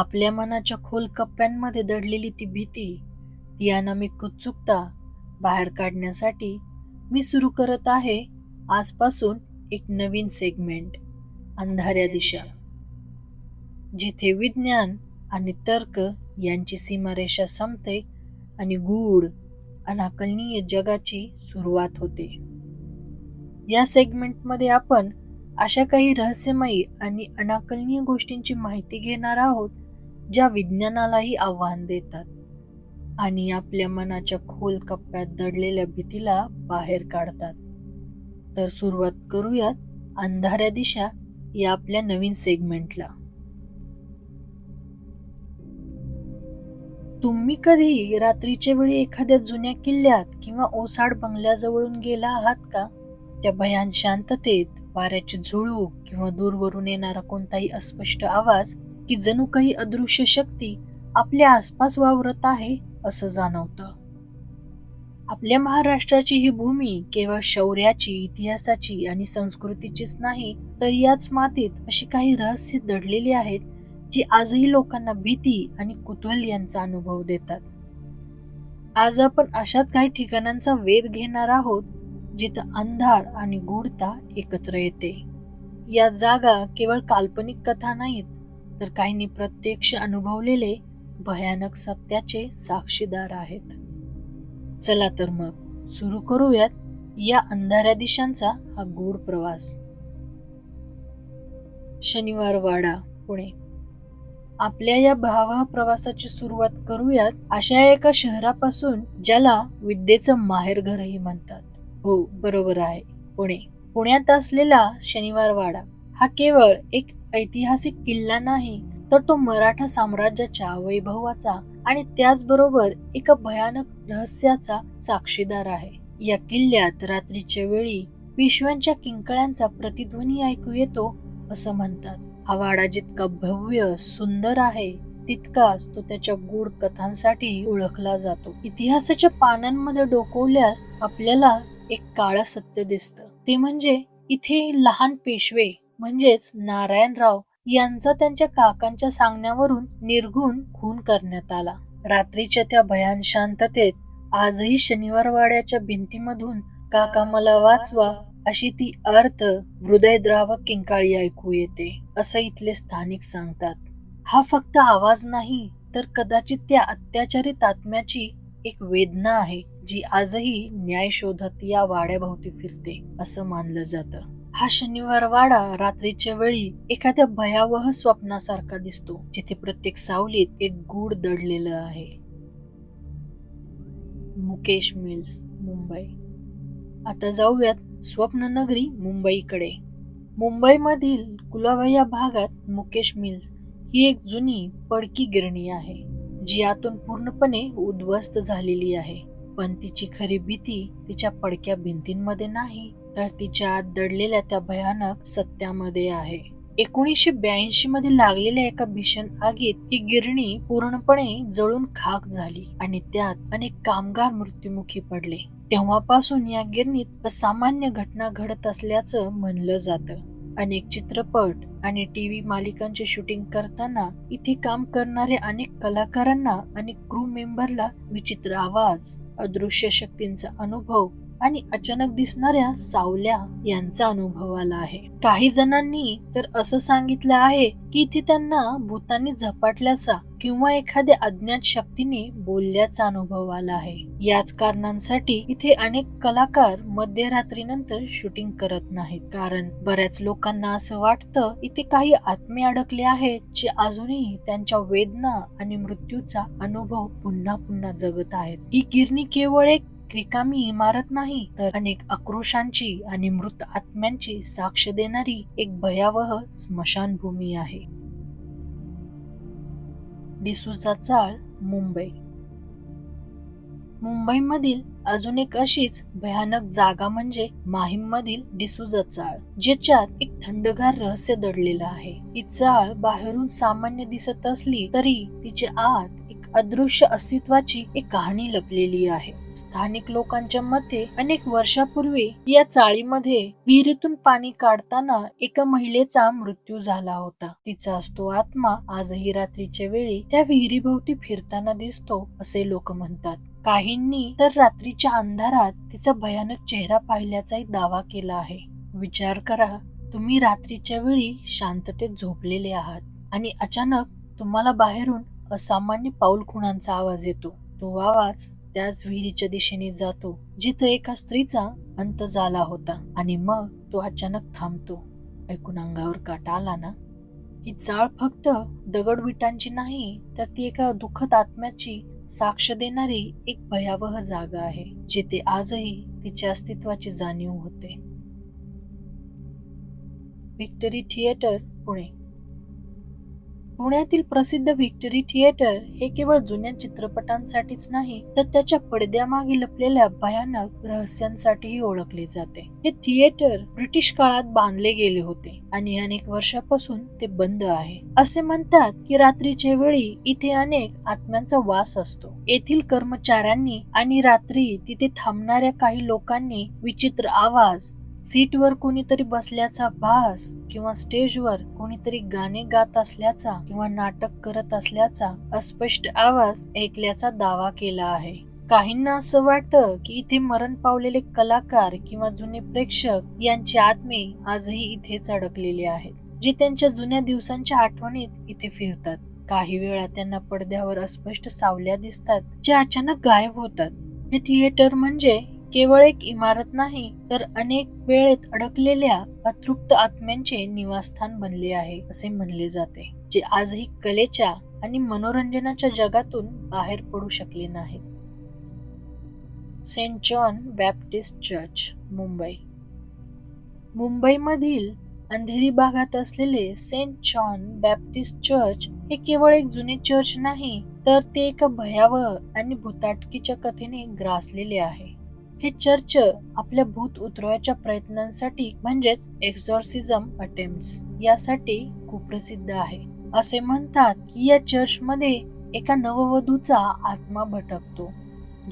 आपल्या मनाच्या खोल कप्प्यांमध्ये दडलेली ती भीती ती अनामिक उत्सुकता बाहेर काढण्यासाठी मी सुरू करत आहे आजपासून एक नवीन सेगमेंट अंधाऱ्या दिशा. जिथे विज्ञान आणि तर्क यांची सीमारेषा संपते आणि गूढ अनाकलनीय जगाची सुरुवात होते. या सेगमेंटमध्ये आपण अशा काही रहस्यमयी आणि अनाकलनीय गोष्टींची माहिती घेणार आहोत ज्या विज्ञानालाही आव्हान देतात आणि आपल्या मनाच्या खोल कप्प्यात दडलेल्या भीतीला बाहेर काढतात. तर सुरुवात करूयात अंधाऱ्या दिशा या आपल्या नवीन सेगमेंटला तुम्ही कधी रात्रीच्या वेळी एखाद्या जुन्या किल्ल्यात किंवा ओसाड बंगल्याजवळून गेला आहात का? त्या भयान शांततेत वाऱ्याची झुळूक किंवा दूरवरून येणारा कोणताही अस्पष्ट आवाज की जणू काही अदृश्य शक्ती आपल्या आसपास वावरत आहे असं जाणवतं. आपल्या महाराष्ट्राची ही भूमी केवळ शौर्याची इतिहासाची आणि संस्कृतीचीच नाही तर याच मातीत अशी काही रहस्य दडलेली आहेत जी आजही लोकांना भीती आणि कुतूहल यांचा अनुभव देतात. आज आपण अशाच काही ठिकाणांचा वेध घेणार आहोत जिथं अंधार आणि गूढता एकत्र येते. या जागा केवळ काल्पनिक कथा नाहीत तर काहींनी प्रत्यक्ष अनुभवलेले भयानक सत्याचे साक्षीदार आहेत. चला तर मग सुरू करूयात या अंधाऱ्या दिशांचा हा गूढ प्रवास. शनिवार वाडा पुणे. आपल्या या भयावह प्रवासाची सुरुवात करूयात अशा एका शहरापासून ज्याला विद्येचं माहेरघरही म्हणतात. हो बरोबर आहे पुणे. पुण्यात असलेला शनिवार वाडा. हा केवळ एक ऐतिहासिक किल्ला नाही तर तो मराठा साम्राज्याच्या वैभवाचा आणि त्याचबरोबर एका भयानक रहस्याचा साक्षीदार आहे. या किल्ल्यात रात्रीच्या वेळी पिशव्यांच्या किंकळ्यांचा प्रतिध्वनी ऐकू येतो असं म्हणतात. हा वाडा जितका भव्य सुंदर आहे तितकाच तो त्याच्या गूढ कथांसाठी ओळखला जातो. इतिहासाच्या पानांमध्ये डोकवल्यास आपल्याला एक काळं सत्य दिसतं. ते म्हणजे इथे लहान पेशवे म्हणजेच नारायणराव यांचा त्यांच्या काकांच्या सांगण्यावरून निर्घुण खून करण्यात आला. रात्रीच्या त्या भयान शांततेत आजही शनिवारवाड्याच्या भिंतीमधून काका मला वाचवा अशी ती अर्थ हृदयद्रावक किंकाळी ऐकू येते असं इथले स्थानिक सांगतात. हा फक्त आवाज नाही तर कदाचित त्या अत्याचारित आत्म्याची एक वेदना आहे जी आजही न्याय शोधत या वाड्याभोवती फिरते असं मानलं जातं. हा शनिवार वाडा रात्रीच्या वेळी एखाद्या भयावह स्वप्नासारखा दिसतो जिथे प्रत्येक सावलीत एक गूढ दडलेलं आहे. मुकेश मिल्स मुंबई. आता जाऊयात स्वप्ननगरी मुंबईकडे. मुंबईमधील कुलाबा या भागात मुकेश मिल्स ही एक जुनी पडकी गिरणी आहे जी आतून पूर्णपणे उद्ध्वस्त झालेली आहे. पण तिची खरी भीती तिच्या पडक्या भिंतींमध्ये नाही तर तिच्या आत दडलेल्या त्या भयानक सत्यामध्ये आहे. एकोणीसशे ब्याऐंशी मध्ये लागलेल्या एका भीषण आगीत ही गिरणी पूर्णपणे जळून खाक झाली आणि त्यात अनेक कामगार मृत्युमुखी पडले. तेव्हापासून या गिरणीत असामान्य घटना घडत असल्याचं म्हणलं जातं. अनेक चित्रपट आणि टीव्ही मालिकांचे शूटिंग करताना इथे काम करणाऱ्या अनेक कलाकारांना आणि क्रू मेंबरला विचित्र आवाज अदृश्य शक्तींचा अनुभव आणि अचानक दिसणाऱ्या सावल्या यांचा अनुभव आला आहे. काही जणांनी तर असं सांगितलं आहे की इथे त्यांना भूतांनी झपाटल्याचा किंवा एखाद्या अज्ञात शक्तीने बोलल्याचा अनुभव आला आहे. याच कारणांसाठी इथे अनेक कलाकार मध्यरात्रीनंतर शूटिंग करत नाहीत. कारण बऱ्याच लोकांना असं वाटतं इथे काही आत्मे अडकले आहेत जे अजूनही त्यांच्या वेदना आणि मृत्यूचा अनुभव पुन्हा पुन्हा जगत आहेत. ही गिरणी केवळ एक रिकामी इमारत नाही तर अनेक आक्रोशांची आणि मृत आत्म्यांची साक्ष देणारी एक भयावह स्मशानभूमी आहे. डिसूचा चाळ मुंबई. मुंबईमधील अजून एक अशीच भयानक जागा म्हणजे माहीम मधील डिसूजा चाळ ज्याच्यात एक थंडगार रहस्य दडलेलं आहे. ही चाळ बाहेरून सामान्य दिसत असली तरी तिचे आत अदृश्य अस्तित्वाची एक कहाणी लपलेली आहे. स्थानिक लोकांच्या मते अनेक वर्षापूर्वी या चाळीमध्ये विहिरीतून पाणी काढताना एका महिलेचा मृत्यू झाला होता. तिचा तो आत्मा आजही रात्रीच्या वेळी त्या विहिरीभोवती फिरताना दिसतो असे लोक म्हणतात. काहींनी तर रात्रीच्या अंधारात तिचा भयानक चेहरा पाहिल्याचाही दावा केला आहे. विचार करा तुम्ही रात्रीच्या वेळी शांततेत झोपलेले आहात आणि अचानक तुम्हाला बाहेरून असामान्य पाऊल खुणांचा आवाज येतो. तो आवाज त्याच विहिरीच्या दिशेने जातो जिथं एका स्त्रीचा अंत झाला होता आणि मग तो अचानक थांबतो. ऐकून अंगावर काटा आला ना? ही चाळ फक्त दगडविटांची नाही तर ती एका दुःखद आत्म्याची साक्ष देणारी एक भयावह जागा आहे जिथे आजही तिच्या अस्तित्वाची जाणीव होते. Victory Theatre Pune. पुण्यातील प्रसिद्ध व्हिक्टरी थिएटर हे केवळ जुन्या चित्रपटांसाठीच नाही तर त्याच्या पडद्यामागे लपलेल्या भयानक रहस्यांसाठीही ओळखले जाते. हे थिएटर ब्रिटिश काळात बांधले गेले होते आणि अनेक वर्षापासून ते बंद आहे. असे म्हणतात की रात्रीच्या वेळी इथे अनेक आत्म्यांचा वास असतो. येथील कर्मचाऱ्यांनी आणि रात्री तिथे थांबणाऱ्या काही लोकांनी विचित्र आवाज सीटवर कोणीतरी बसल्याचा भास किंवा स्टेजवर कोणीतरी गाणे गात असल्याचा किंवा नाटक करत असल्याचा अस्पष्ट आवाज ऐकल्याचा दावा केला आहे. काहींना असं वाटतं की इथे मरण पावलेले कलाकार किंवा जुने प्रेक्षक यांचे आत्मे आजही इथेच अडकलेले आहेत जे त्यांच्या जुन्या दिवसांच्या आठवणीत इथे फिरतात. काही वेळा त्यांना पडद्यावर अस्पष्ट सावल्या दिसतात ज्या अचानक गायब होतात. हे थिएटर म्हणजे केवळ एक इमारत नाही तर अनेक वेळेत अडकलेल्या अतृप्त आत्म्यांचे निवासस्थान बनले आहे असे म्हणले जाते जे आजही कलेच्या आणि मनोरंजनाच्या जगातून बाहेर पडू शकले नाहीत. Saint John Baptist Church Mumbai. मुंबईमधील अंधेरी भागात असलेले सेंट जॉन बॅप्टिस्ट चर्च हे केवळ एक जुने चर्च नाही तर ते एका भयावह आणि भूताटकीच्या कथेने ग्रासलेले आहे. हे चर्च आपल्या भूत उतरवायच्या प्रयत्नांसाठी म्हणजेच एक्झॉर्सिझम अटेम्प्ट यासाठी कुप्रसिद्ध आहे. असे म्हणतात की या चर्चमध्ये एका नववधूचा आत्मा भटकतो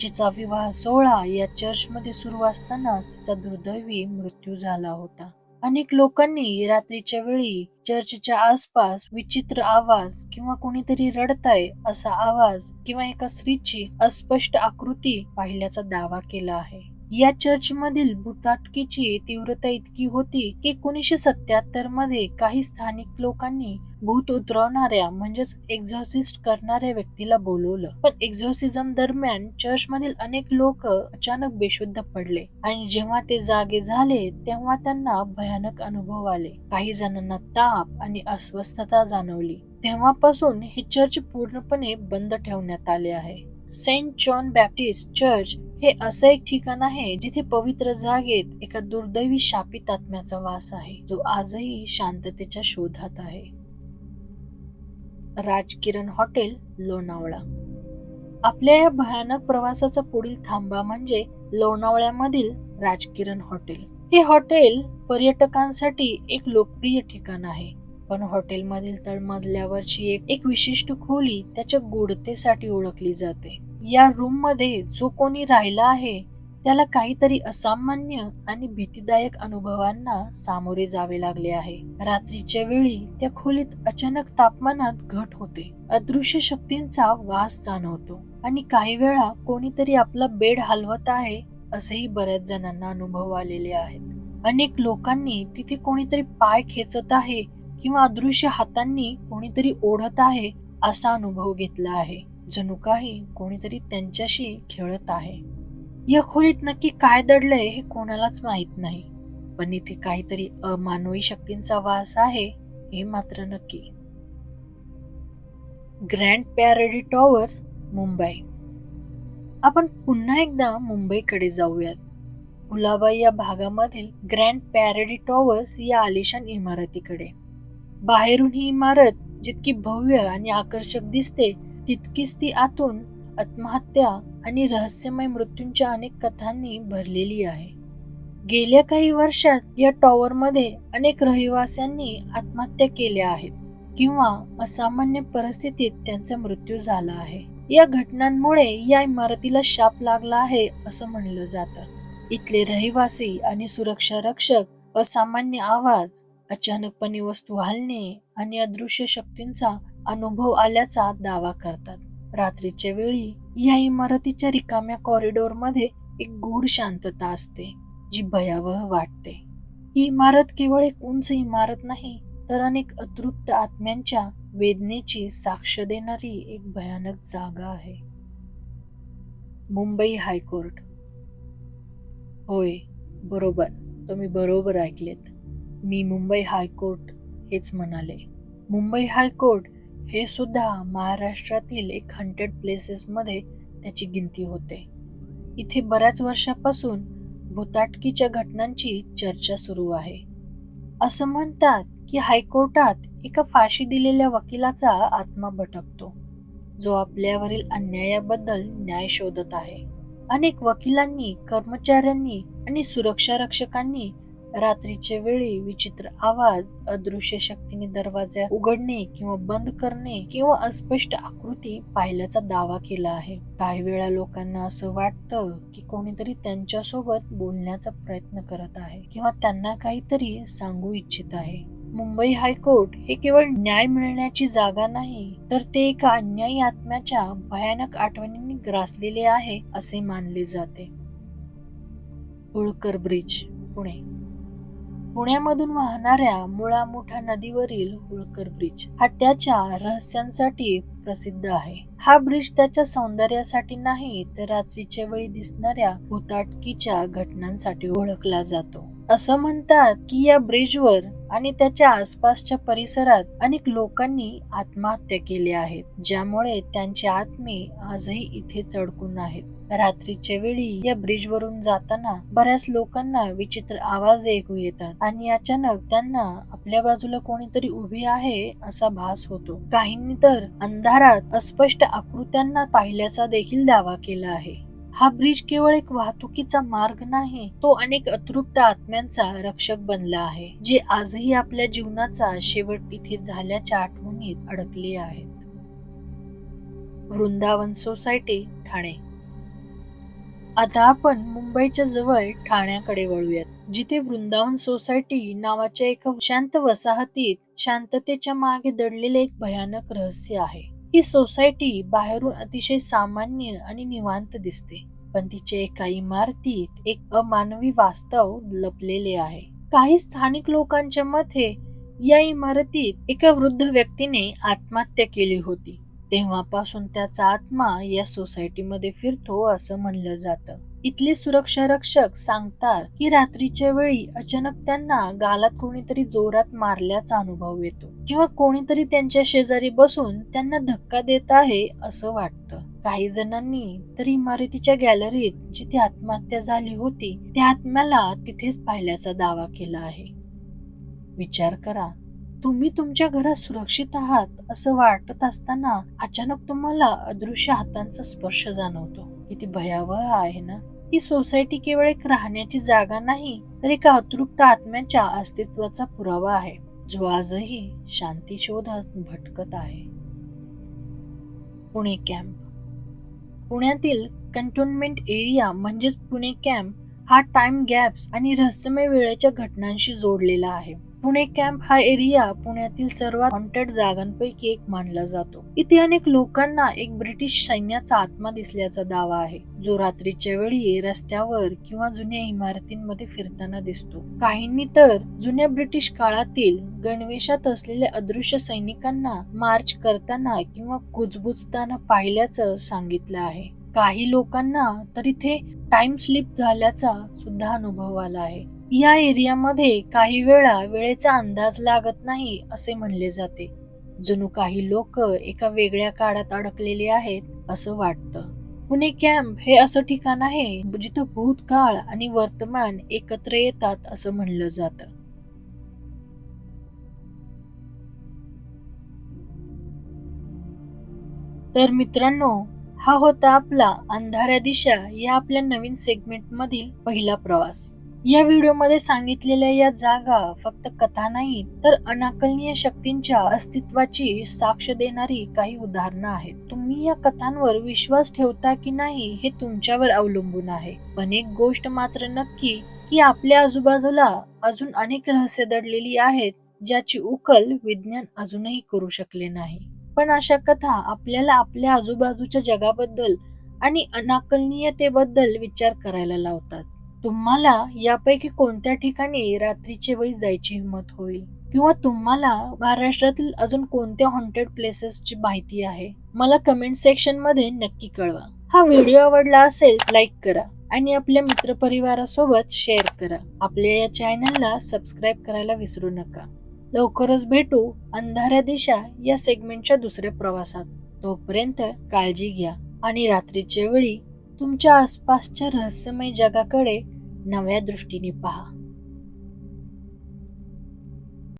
जिचा विवाह सोहळा या चर्चमध्ये सुरू असतानाच तिचा दुर्दैवी मृत्यू झाला होता. अनेक लोकांनी रात्रीच्या वेळी चर्चच्या आसपास विचित्र आवाज किंवा कोणीतरी रडताय असा आवाज किंवा एका स्त्रीची अस्पष्ट आकृती पाहिल्याचा दावा केला आहे. या चर्च मधील भूताटकीची तीव्रता इतकी होती की एकोणीसशे सत्याहत्तरमध्ये काही स्थानिक लोकांनी भूत उतरवणाऱ्या म्हणजेच एक्झॉर्सिस्ट करणाऱ्या व्यक्तीला बोलवलं. पण एक्झॉर्सिझम दरम्यान चर्च मधील अनेक लोक अचानक बेशुद्ध पडले आणि जेव्हा ते जागे झाले तेव्हा त्यांना भयानक अनुभव आले. काही जणांना ताप आणि अस्वस्थता जाणवली. तेव्हापासून हे चर्च पूर्णपणे बंद ठेवण्यात आले आहे. सेंट जॉन बॅप्टिस्ट चर्च हे असं एक ठिकाण आहे जिथे पवित्र जागेत एका दुर्दैवी शापित आत्म्याचा वास आहे. जो आजही शांततेच्या शोधात आहे. राजकिरण हॉटेल लोणावळा. आपल्या या भयानक प्रवासाचा पुढील थांबा म्हणजे लोणावळ्यामधील राजकिरण हॉटेल. हे हॉटेल पर्यटकांसाठी एक लोकप्रिय ठिकाण आहे. पण हॉटेलमधील तळमजल्यावरची एक एक विशिष्ट खोली त्याच्या गुढतेसाठी ओळखली जाते. या रूममध्ये जो कोणी राहिला आहे त्याला काहीतरी असामान्य आणि भीतीदायक अनुभवांना सामोरे जावे लागले आहे. रात्रीच्या वेळी त्या खोलीत अचानक तापमानात घट होते. अदृश्य शक्तींचा वास जाणवतो आणि काही वेळा कोणीतरी आपला बेड हलवत आहे असेही बऱ्याच जणांना अनुभव आलेले आहेत. अनेक लोकांनी तिथे कोणीतरी पाय खेचत आहे किंवा अदृश्य हातांनी कोणीतरी ओढत आहे असा अनुभव घेतला आहे. जणू काही कोणीतरी त्यांच्याशी खेळत आहे. या खोलीत नक्की काय दडलंय हे कोणालाच माहीत नाही. पण इथे काहीतरी अमानवी शक्तींचा वास आहे हे मात्र नक्की. Grand Paradi Towers Mumbai. आपण पुन्हा एकदा मुंबईकडे जाऊयात. गुलाबाई या भागामधील ग्रँड पॅरेडी टॉवर्स या आलिशान इमारतीकडे. बाहेरून ही इमारत जितकी भव्य आणि आकर्षक दिसते तितकीच ती आतून आत्महत्या आणि रहस्यमय मृत्यूंच्या अनेक कथांनी भरलेली आहे. गेल्या काही वर्षात या टॉवरमध्ये अनेक रहिवाशांनी आत्महत्या केल्या आहेत किंवा असामान्य परिस्थितीत त्यांचा मृत्यू झाला आहे. या घटनांमुळे या इमारतीला शाप लागला आहे असं म्हणलं जातं. इथले रहिवासी आणि सुरक्षा रक्षक असामान्य आवाज अचानकपणे वस्तू हलणे आणि अदृश्य शक्तींचा अनुभव आल्याचा दावा करतात. रात्रीच्या वेळी या इमारतीच्या रिकाम्या कॉरिडॉरमध्ये एक गूढ शांतता असते जी भयावह वाटते. ही इमारत केवळ एक उंच इमारत नाही तर अनेक अतृप्त आत्म्यांच्या वेदनेची साक्ष देणारी एक भयानक जागा आहे. Mumbai high court. होय बरोबर. तुम्ही बरोबर ऐकलेत. मी मुंबई हायकोर्ट हेच म्हणाले. मुंबई हायकोर्ट हे सुद्धा महाराष्ट्रातील एक हंड्रेड प्लेसेसमध्ये त्याची गिनती होते. इथे बऱ्याच वर्षापासून भूताटकीच्या घटनांची चर्चा सुरू आहे. असं म्हणतात की हायकोर्टात एका फाशी दिलेल्या वकिलाचा आत्मा भटकतो जो आपल्यावरील अन्यायाबद्दल न्याय शोधत आहे. अनेक वकिलांनी कर्मचाऱ्यांनी आणि सुरक्षा रक्षकांनी रात्रीच्या वेळी विचित्र आवाज अदृश्य शक्तीने दरवाजा उघडणे किंवा बंद करणे किंवा अस्पष्ट आकृती पाहिल्याचा दावा केला आहे. काही वेळा लोकांना असं वाटतं की कोणीतरी त्यांच्यासोबत बोलण्याचा प्रयत्न करत आहे किंवा त्यांना काहीतरी सांगू इच्छित आहे. मुंबई हायकोर्ट हे केवळ न्याय मिळण्याची जागा नाही तर ते एका अन्यायी आत्म्याच्या भयानक आठवणींनी ग्रासलेले आहे असे मानले जाते. होळकर ब्रिज पुणे. पुण्यामधून वाहणाऱ्या मुळा मोठा नदीवरील होळकर ब्रिज हा त्याच्या रहस्यांसाठी प्रसिद्ध आहे. हा ब्रिज त्याच्या सौंदर्यासाठी नाही तर रात्रीच्या वेळी दिसणाऱ्या भूताटकीच्या घटनांसाठी ओळखला जातो. असं म्हणतात की या ब्रिजवर आणि त्याच्या आसपासच्या परिसरात अनेक लोकांनी आत्महत्या केल्या आहेत ज्यामुळे त्यांचे आत्मे आजही इथे चढकून आहेत. रात्रीच्या वेळी या ब्रिज वरून जाताना बऱ्याच लोकांना विचित्र आवाज ऐकू येतात आणि अचानक त्यांना आपल्या बाजूला कोणीतरी उभी आहे असा भास होतो. काहींनी तर अंधारात अस्पष्ट आकृत्यांना पाहिल्याचा देखील दावा केला आहे. हा ब्रिज केवळ एक वाहतुकीचा मार्ग नाही तो अनेक अतृप्त आत्म्यांचा रक्षक बनला आहे जे आजही आपल्या जीवनाचा शेवट इथे झाल्याच्या आठवणीत अडकले आहेत. वृंदावन सोसायटी ठाणे. आता आपण मुंबईच्या जवळ ठाण्याकडे वळूयात जिथे वृंदावन सोसायटी नावाच्या एका शांत वसाहतीत शांततेच्या मागे दडलेले एक भयानक रहस्य आहे. ही सोसायटी बाहेरून अतिशय सामान्य आणि निवांत दिसते पण तिच्या एका इमारतीत एक अमानवी वास्तव लपलेले आहे. काही स्थानिक लोकांच्या मते या इमारतीत एका वृद्ध व्यक्तीने आत्महत्या केली होती. तेव्हापासून त्याचा आत्मा या सोसायटीमध्ये फिरतो असं म्हणलं जातं. इथले सुरक्षा रक्षक सांगतात की रात्रीच्या वेळी अचानक त्यांना गालात कोणीतरी जोरात मारल्याचा अनुभव येतो किंवा कोणीतरी त्यांच्या शेजारी बसून त्यांना धक्का देत आहे असं वाटतं. काही जणांनी तर इमारतीच्या गॅलरीत जिथे आत्महत्या झाली होती त्या आत्म्याला तिथेच पाहिल्याचा दावा केला आहे. विचार करा. तुम्ही तुमच्या घरात सुरक्षित आहात असं वाटत असताना अचानक तुम्हाला अदृश्य हातांचा स्पर्श जाणवतो. किती भयावह आहे ना? ही सोसायटी केवळ एक राहण्याची जागा नाही तर एका अतृप्त आत्म्याच्या अस्तित्वाचा पुरावा आहे. जो आजही शांती शोधात भटकत आहे. पुणे कॅम्प. पुण्यातील कंटोनमेंट एरिया म्हणजेच पुणे कॅम्प हा टाइम गॅप्स आणि रहस्यमय वेळेच्या घटनांशी जोडलेला आहे. पुणे कॅम्प हा एरिया पुण्यातील सर्वात हॉन्टेड जागांपैकी एक मानला जातो. इथे अनेक लोकांना एक ब्रिटिश सैन्याचा आत्मा दिसल्याचा दावा आहे. जो रात्रीच्या वेळी रस्त्यावर किंवा जुन्या इमारतींमध्ये फिरताना दिसतो. काहींनी तर जुन्या ब्रिटिश काळातील गणवेशात असलेल्या अदृश्य सैनिकांना मार्च करताना किंवा कुजबुजताना पाहिल्याचं सांगितलं आहे. काही लोकांना तर इथे टाइम स्लिप झाल्याचा सुद्धा अनुभव आला आहे. या एरियामध्ये काही वेळा वेळेचा अंदाज लागत नाही असे म्हणले जाते. जणू काही लोक एका वेगळ्या काळात अडकलेले आहेत असं वाटतं. पुणे कॅम्प हे असं ठिकाण आहे जिथं भूतकाळ आणि वर्तमान एकत्र येतात असं म्हणलं जातं. तर मित्रांनो हा होता आपला अंधाऱ्या दिशा या आपल्या नवीन सेगमेंट मधील पहिला प्रवास. या व्हिडिओमध्ये सांगितलेल्या या जागा फक्त कथा नाही तर अनाकलनीय शक्तींच्या अस्तित्वाची साक्ष देणारी काही उदाहरणं आहेत. तुम्ही या कथांवर विश्वास ठेवता की नाही हे तुमच्यावर अवलंबून आहे. पण एक गोष्ट मात्र नक्की की आपल्या आजूबाजूला अजून अनेक रहस्य दडलेली आहेत ज्याची उकल विज्ञान अजूनही करू शकले नाही. पण अशा कथा आपल्याला आपल्या आजूबाजूच्या जगाबद्दल आणि अनाकलनीयतेबद्दल विचार करायला लावतात. तुम्हाला यापैकी कोणत्या ठिकाणी रात्रीच्या वेळी जायची हिंमत होईल? किंवा तुम्हाला महाराष्ट्रातील अजून कोणत्या हॉन्टेड प्लेसेसची माहिती आहे? मला कमेंट सेक्शनमध्ये नक्की कळवा. हा व्हिडिओ आवडला असेल लाईक करा आणि आपल्या मित्रपरिवारासोबत शेअर करा. आपल्या या चॅनलला सबस्क्राईब करायला विसरू नका. लवकरच भेटू अंधाऱ्या दिशा या सेगमेंटच्या दुसऱ्या प्रवासात. तोपर्यंत काळजी घ्या आणि रात्रीच्या वेळी तुमच्या आसपासच्या रहस्यमय जगाकडे नव्या दृष्टीने पहा.